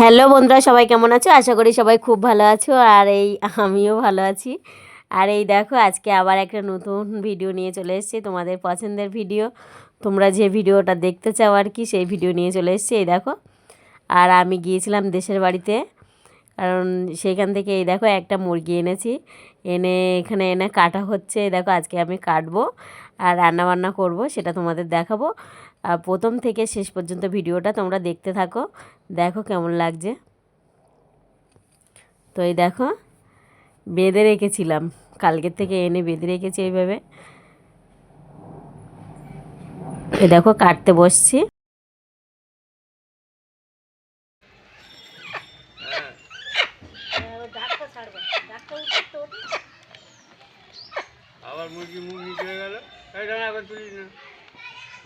Hello বন্ধুরা, সবাই কেমন আছো? আশা করি সবাই খুব ভালো আছো, আর এই আমিও ভালো আছি। আর এই দেখো, আজকে আবার একটা নতুন ভিডিও নিয়ে চলে এসেছি, তোমাদের পছন্দের ভিডিও তোমরা যে ভিডিওটা দেখতে চাও আর কি, সেই ভিডিও নিয়ে চলে এসেছি, এই দেখো। আর আমি গিয়েছিলাম দেশের বাড়িতে, কারণ সেইখান থেকে এই দেখো, একটা মুরগি এনেছি। এনে এখানে এনে কাটা হচ্ছে, এই দেখো, আজকে আমি কাটবো, আর রান্না বান্না করব, সেটা তোমাদের দেখাবো। প্রথম থেকে শেষ পর্যন্ত ভিডিওটা তোমরা দেখতে থাকো। দেখো কেমন লাগছে। তো এই দেখো, বেঁধে রেখেছিলাম। কালকের থেকে এনে বেঁধে রেখেছি এইভাবে। এই দেখো, কাটতে বসছি। মুরগি মুরগি চলে গেল। না মাঝে তোর মাঝে ধরবে না আসো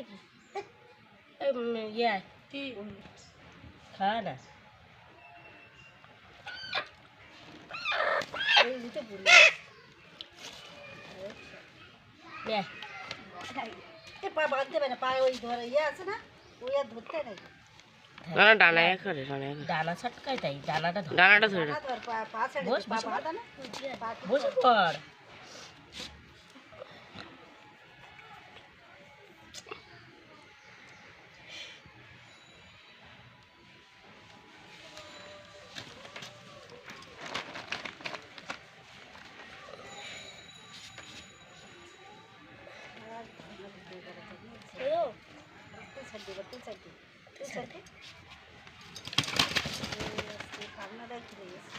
ইয়া খা না পা বাঁধতে পারে না পায়ে ওই ধরে ইয়ে আছে না ওই আর ধরতে নেই না না ডানায় করে ডানায় ডানা ছটকায় তাই ডানাটা ধর। ডানাটা ধরে পা ধর পা পা ছেড়ে বস, দে, পা বসে। পড়। বাঁধা না পড় তুই দে, তুই ছেড়ে দে, তুই ছেড়ে দে। এই পাখনাটাই খুলে গেছে।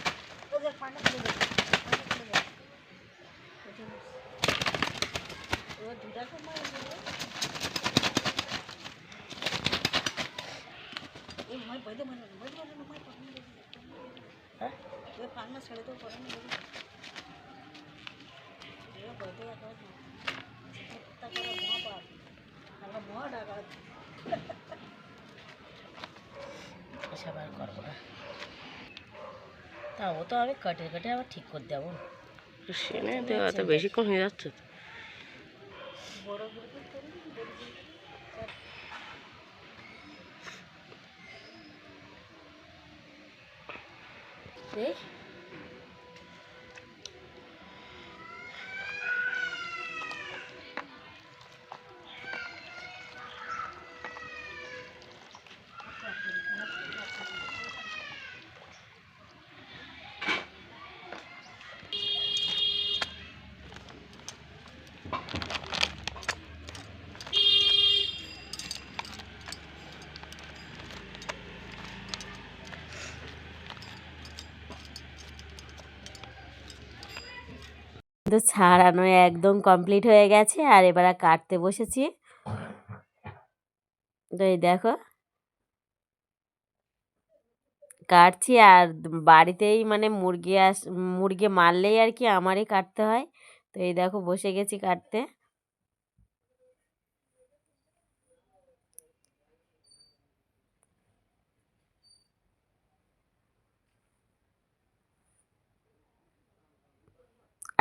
ও যে পাখনা খুলে গেছে, পাখনা খুলে গেছে। ও দুটা সময় এই মই বইতে মনে বইতে মনে মই। হ্যাঁ? ওই ছেড়ে তো পরে নেই বইতে আমরা মহা ডাকাত এসব আর করব না। তা ও তো আমি কাটে কাটে আবার ঠিক করে দেবো সেনে দেওয়া তো বেশিক্ষণ হয়ে যাচ্ছে তো। বড় তো ছাড়ানো একদম কমপ্লিট হয়ে গেছে, আর এবার কাটতে বসেছি। তো এই দেখো। কাটছি, আর বাড়িতেই মানে মুরগি আস, মুরগি মারলেই আর কি আমারই কাটতে হয়। তো এই দেখো, বসে গেছি কাটতে।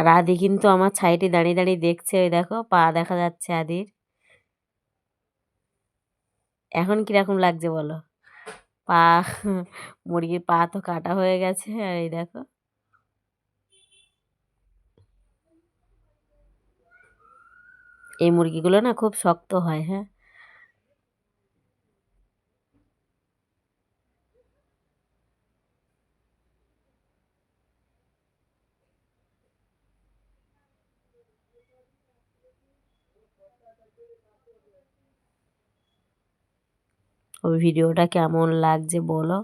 আর আদি কিন্তু আমার সাইডে দাঁড়িয়ে দাঁড়িয়ে দেখছে, ওই দেখো, পা দেখা যাচ্ছে আদির। এখন কীরকম লাগছে বলো? পা, মুরগির পা তো কাটা হয়ে গেছে, আর এই দেখো। এই মুরগিগুলো না খুব শক্ত হয় হ্যাঁ? ওই ভিডিওটা কেমন লাগছে বলো?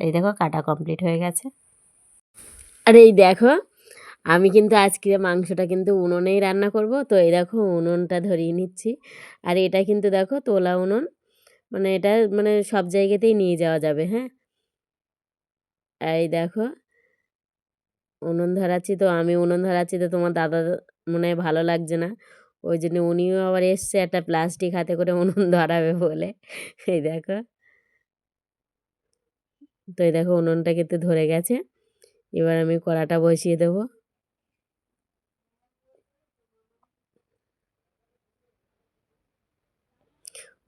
এই দেখো, কাটা কমপ্লিট হয়ে গেছে। আর এই দেখো, আমি কিন্তু আজকে মাংসটা কিন্তু উনুনেই রান্না করব। তো এই দেখো, উনুনটা ধরিয়ে নিচ্ছি। আর এটা কিন্তু দেখো, তোলা উনুন। মানে এটা মানে সব জায়গাতেই নিয়ে যাওয়া যাবে হ্যাঁ? এই দেখো। উনুন ধরাচ্ছি তো, আমি উনুন ধরাচ্ছি তো তোমার দাদা মনে হয় ভালো লাগছে না। ওই জন্য উনিও আবার এসছে একটা প্লাস্টিক হাতে করে উনুন ধরাবে বলে। এই দেখো। তো এই দেখো উনুনটা কিন্তু ধরে গেছে। এবার আমি কড়াটা বসিয়ে দেবো।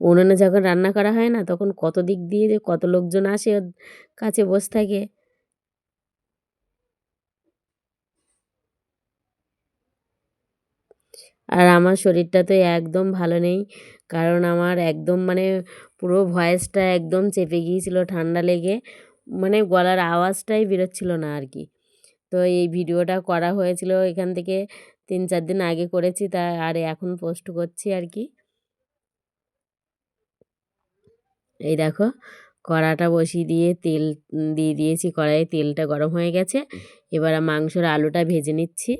উনুনে যখন রান্না করা হয় না, তখন কত দিক দিয়ে যে কত লোকজন আসে কাছে বসে থাকে। আর আমার শরীরটা তো একদম ভালো নেই। কারণ আমার একদম মানে পুরো ভয়েসটা একদম চেপে গিয়েছিল ঠান্ডা লেগে। মানে গলার আওয়াজটাই বেরোচ্ছিল না আর কি তো এই ভিডিওটা করা হয়েছিল এখান থেকে তিন চার দিন আগে করেছি তা আর এখন পোস্ট করছি আর কি এই দেখো, কড়াটা বসিয়ে দিয়ে তেল দিয়ে দিয়েছি। কড়াইয়ে তেলটা গরম হয়ে গেছে। এবার মাংসর আলুটা ভেজে নিচ্ছি।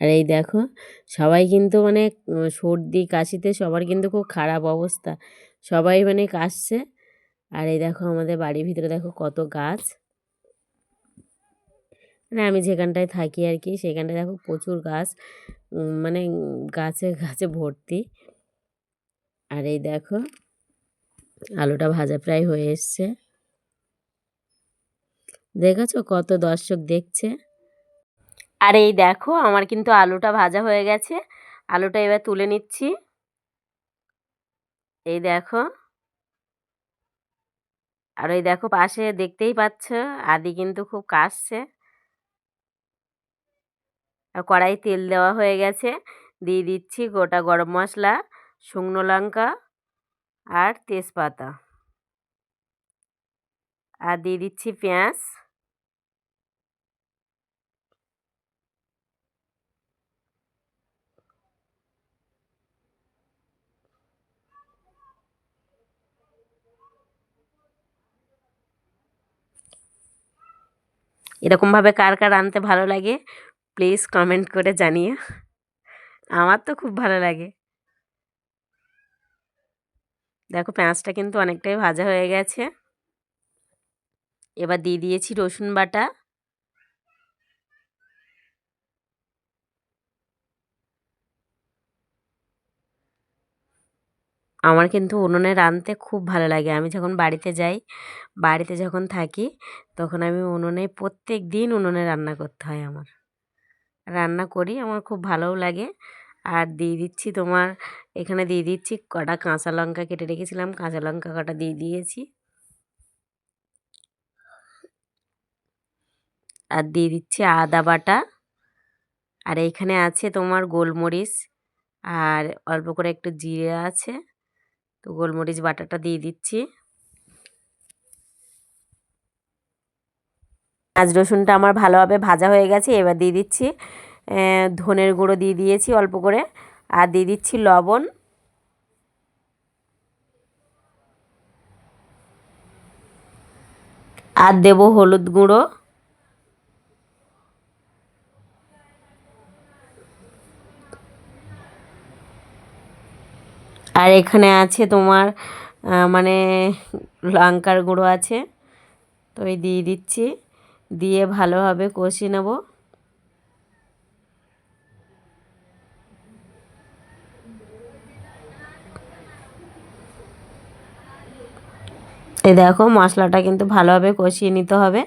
আর এই দেখো, সবাই কিন্তু মানে সর্দি, কাশিতে সবার কিন্তু খুব খারাপ অবস্থা। সবাই মানে কাশছে। আর এই দেখো আমাদের বাড়ির ভিতরে দেখো কত গাছ। মানে আমি যেখানটায় থাকি আর কি, সেখানটায় দেখো প্রচুর গাছ মানে গাছে গাছে ভর্তি। আর এই দেখো, আলুটা ভাজা প্রায় হয়ে এসছে। দেখেছ কত দর্শক দেখছে? আর এই দেখো, আমার কিন্তু আলুটা ভাজা হয়ে গেছে। আলুটা এবার তুলে নিচ্ছি। এই দেখো। আর ওই দেখো, পাশে দেখতেই পাচ্ছ, আদি কিন্তু খুব কাশছে। আর কড়াই তেল দেওয়া হয়ে গেছে। দিয়ে দিচ্ছি গোটা গরম মশলা, শুকনো লঙ্কা আর তেজপাতা। আর দিয়ে দিচ্ছি পেঁয়াজ। এরকমভাবে কার কার রাঁধতে ভালো লাগে প্লিজ কমেন্ট করে জানিয়ে। আমার তো খুব ভালো লাগে। দেখো পেঁয়াজটা কিন্তু অনেকটাই ভাজা হয়ে গেছে। এবার দিয়ে দিয়েছি রসুন বাটা। আমার কিন্তু উনুনে রাঁধতে খুব ভালো লাগে। আমি যখন বাড়িতে যাই, বাড়িতে যখন থাকি, তখন আমি উনুনে প্রত্যেক দিন উনুনে রান্না করতে হয় আমার। রান্না করি, আমার খুব ভালোও লাগে। আর দিয়ে দিচ্ছি তোমার, এখানে দিয়ে দিচ্ছি কটা কাঁচা লঙ্কা কেটে রেখেছিলাম, কাঁচা লঙ্কা কটা দিয়ে দিয়েছি। আর দিয়ে দিচ্ছি আদা বাটা। আর এইখানে আছে তোমার গোলমরিচ, আর অল্প করে একটু জিরে আছে। তো গোলমরিচ বাটাটা দিয়ে দিচ্ছি। পেঁয়াজ রসুনটা আমার ভালোভাবে ভাজা হয়ে গেছে, এবার দিয়ে দিচ্ছি ধনের গুঁড়ো দিয়ে দিয়েছি অল্প করে, আর দিয়ে দিচ্ছি লবণ। আর দেবো হলুদ গুঁড়ো। আর এখানে আছে তোমার মানে লঙ্কার গুঁড়ো আছে। তো এই দিয়ে দিচ্ছি। দিয়ে ভালোভাবে কষিয়ে নেব। এই দেখো, মশলাটা কিন্তু ভালোভাবে কষিয়ে নিতে হবে।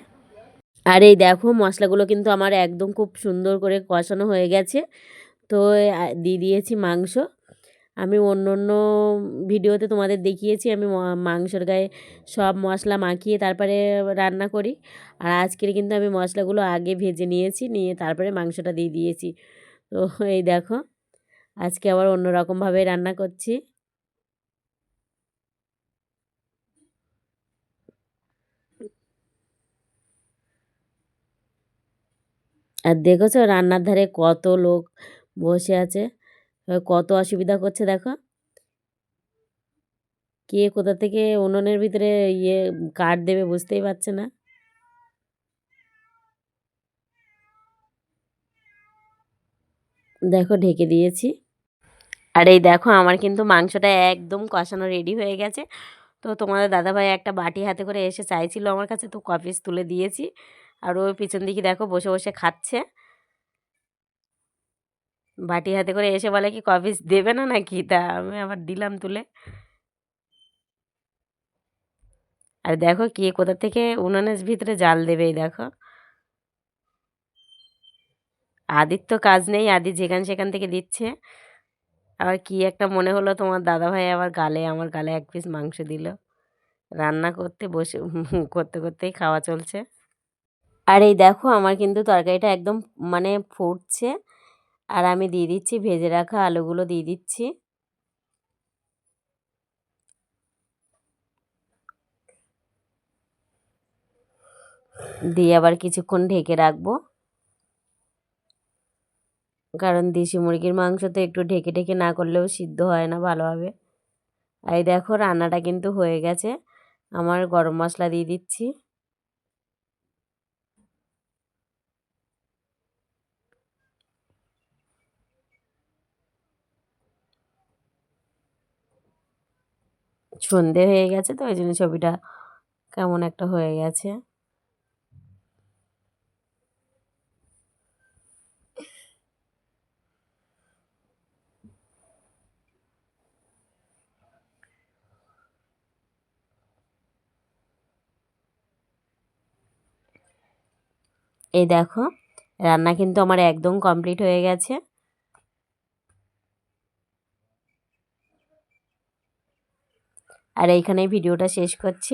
আর এই দেখো, মশলাগুলো কিন্তু আমার একদম খুব সুন্দর করে কষানো হয়ে গেছে। তো দিয়ে দিয়েছি মাংস। আমি অন্য অন্য ভিডিওতে তোমাদের দেখিয়েছি, আমি মাংসর গায়ে সব মশলা মাখিয়ে তারপরে রান্না করি। আর আজকের কিন্তু আমি মশলাগুলো আগে ভেজে নিয়েছি, নিয়ে তারপরে মাংসটা দিয়ে দিয়েছি। তো এই দেখো, আজকে আবার অন্য রকমভাবে রান্না করছি। আর দেখেছ রান্নার ধারে কত লোক বসে আছে? কত অসুবিধা করছে দেখো। কে কোথা থেকে উনুনের ভিতরে ইয়ে কাঠ দেবে বুঝতেই পারছে না। দেখো ঢেকে দিয়েছি। আর এই দেখো আমার কিন্তু মাংসটা একদম কষানো রেডি হয়ে গেছে। তো তোমাদের দাদাভাই একটা বাটি হাতে করে এসে চাইছিল আমার কাছে, তো কপিস তুলে দিয়েছি। আর ওই পিছন দিকে দেখো বসে বসে খাচ্ছে। বাটি হাতে করে এসে বলে কি কপিস দেবে না নাকি? তা আমি আবার দিলাম তুলে। আর দেখো কে কোথা থেকে উনুনের ভিতরে জাল দেবে দেখো। আদির তো কাজ নেই, আদি যেখান সেখান থেকে দিচ্ছে। আবার কি একটা মনে হলো, তোমার দাদাভাই আবার গালে, আমার গালে এক পিস মাংস দিল। রান্না করতে বসে করতে করতেই খাওয়া চলছে। আর এই দেখো আমার কিন্তু তরকারিটা একদম মানে ফুটছে। আর আমি দিয়ে দিচ্ছি, ভেজে রাখা আলুগুলো দিয়ে দিচ্ছি। দিয়ে আবার কিছুক্ষণ ঢেকে রাখব। কারণ দেশি মুরগির মাংস তো একটু ঢেকে ঢেকে না করলেও সিদ্ধ হয় না ভালোভাবে। আর এই দেখো রান্নাটা কিন্তু হয়ে গেছে। আমার গরম মশলা দিয়ে দিচ্ছি। সন্ধে হয়ে গেছে, তো ওই জন্য ছবিটা কেমন একটা হয়ে গেছে। এই দেখো, রান্না কিন্তু আমার একদম কমপ্লিট হয়ে গেছে। আর এইখানেই ভিডিওটা শেষ করছি।